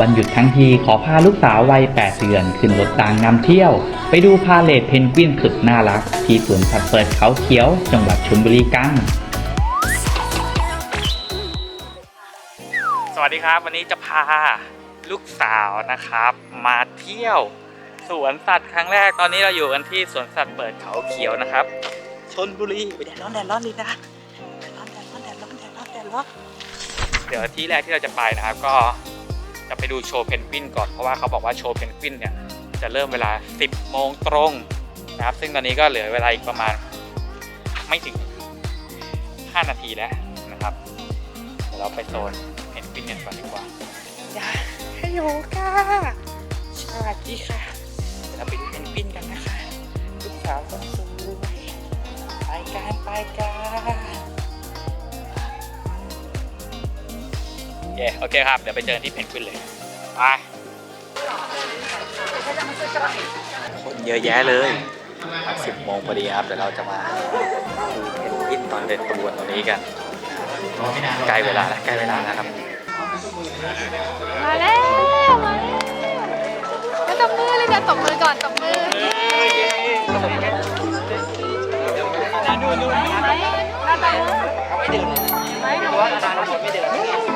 วันหยุดทั้งทีขอพาลูกสาววัย 8 เดือน ขึ้นรถรางนำเที่ยว ไปดูพาเลทเพนกวินสุดน่ารัก ที่สวนสัตว์เปิดเขาเขียว จังหวัดชลบุรีกัน สวัสดีครับ วันนี้จะพาลูกสาวนะครับ มาเที่ยว สวนสัตว์ครั้งแรกตอนนี้เราอยู่กันที่สวนสัตว์เปิดเขาเขียวนะครับชนบุรีไปแดดร้อนแดดร้อนดีนะแดดร้อนแดดร้อนแดดร้อนแดดร้อนแดดร้อนเดี๋ยวที่แรกที่เราจะไปนะครับก็ จะไปดูโชว์เพนกวินก่อน เพราะว่าเขาบอกว่าโชว์เพนกวินเนี่ยจะเริ่มเวลา 10 โมงตรงนะครับ ซึ่งตอนนี้ก็เหลือเวลาอีกประมาณไม่ถึง 5 นาทีแล้วนะครับ เดี๋ยวเราไปโซนเพนกวินกันก่อนดีกว่าอย่าให้อยู่ค่ะสวัสดีค่ะเดี๋ยวเราไปดูเพนกวินกันนะคะ ลูกสาวคนสวยไปกันไปกัน เย้โอเคครับ เดี๋ยวไปเจอที่เพนกวินเลย ไป คนเยอะแยะเลยสิบโมงพอดีครับ เดี๋ยวเราจะมาดูเพนกวินตอนเดินขบวนตรงนี้กัน ใกล้เวลาแล้วใกล้เวลาแล้วครับ มาแล้ว มาแล้วแล้วตบมือเลยเนี่ยตบมือก่อนตบมือน่าดูดูไหมน่าตบมือไม่ดูว่านาเราไม่เดิน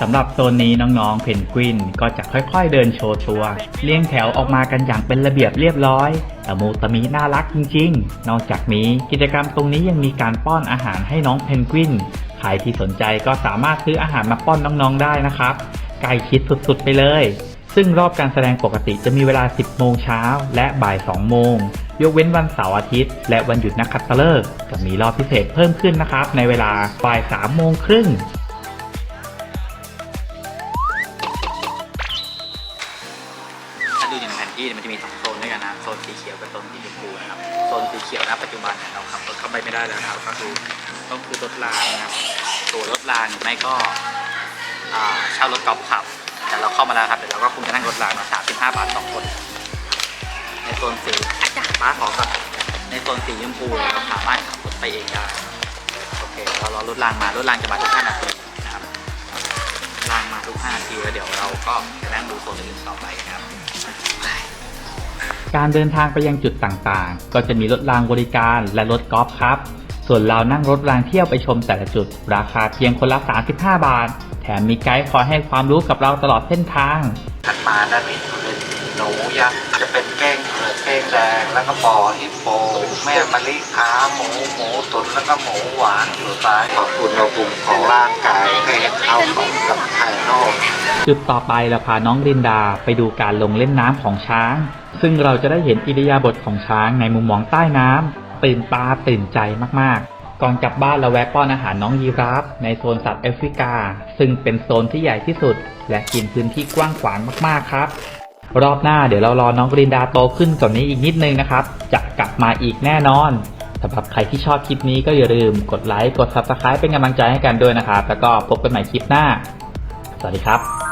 สำหรับโซนนี้น้องๆเพนกวินก็จะค่อยๆเดินโชว์ตัวเรียงแถวออกมากันอย่างเป็นระเบียบเรียบร้อยตะมูตะมีน่ารักจริงๆ นอกจากนี้กิจกรรมตรงนี้ยังมีการป้อนอาหารให้น้องเพนกวิน ใครที่สนใจก็สามารถซื้ออาหารมาป้อนน้องๆได้นะครับใกล้ชิดสุดๆไปเลย ซึ่งรอบการแสดงปกติจะมีเวลา 10 โมงเช้าและบ่าย 2 โมง ยกเว้นวันเสาร์อาทิตย์ และวันหยุดนักขัตฤกษ์จะมีรอบพิเศษเพิ่มขึ้นนะครับในเวลาบ่าย 3 โมงครึ่งาดูอย่างแผนที่มันจะมีสองโซนด้วยกันนะโซนสีเขียวกับโซนสีชมพูนะครับโซนสีเขียวนะปัจจุบันเนี่ยเราขับรถเข้าไปไม่ได้แล้วนะครับก็คือต้องคือรถรางนะครับตัวรถรางหรือไม่ก็เช่ารถกอล์ฟขับ แต่เราเข้ามาแล้วครับเดี๋ยวเราก็คงจะนั่งรถรางมา35บาทสองคน ในโซนสีจ้าขอก่อนในโซนสีชมพูเราสามารถขับรถไปเองได้โอเคเรารอรถรางมารถรางจะมาทุก5นาที 5นาทีแล้วเดี๋ยวเราก็จะนั่งดูโซนอื่นต่อไปนะครับ การเดินทางไปยังจุดต่างๆ ก็จะมีรถรางบริการและรถกอล์ฟครับ ส่วนเรานั่งรถรางเที่ยวไปชมแต่ละจุด ราคาเพียงคนละ 35 บาท แถมมีไกด์คอยให้ความรู้กับเราตลอดเส้นทาง ถัดมาด้านนี้จะเป็น หนูยักษ์จะเป็นแก้งเผือกแก้งแดงแล้วก็ปอฮิปโป แม่มะลิขาหมูหมูตุ๋นแล้วก็หมูหวานอยู่ซ้ายขอบคุณเรากลุ่มของร่างกายให้เข้าของกับภายนอกจุดต่อไปเราพาน้องรินดาไปดูการลงเล่นน้ำของช้าง ซึ่งเราจะได้เห็นอิริยาบถของช้างในมุมมองใต้น้ำตื่นตาตื่นใจมากๆก่อนกลับบ้านเราแวะป้อนอาหารน้องยีราฟในโซนสัตว์แอฟริกา ซึ่งเป็นโซนที่ใหญ่ที่สุด และกินพื้นที่กว้างขวางมากๆครับ รอบหน้าเดี๋ยวเรารอน้องรินดาโตขึ้นกว่านนี้อีกนิดนึงนะครับ จะกลับมาอีกแน่นอนสำหรับใครที่ชอบคลิปนี้ก็อย่าลืมกดไลค์กด subscribe เป็นกำลังใจให้กันด้วยนะครับ แล้วก็พบกันใหม่คลิปหน้า สวัสดีครับ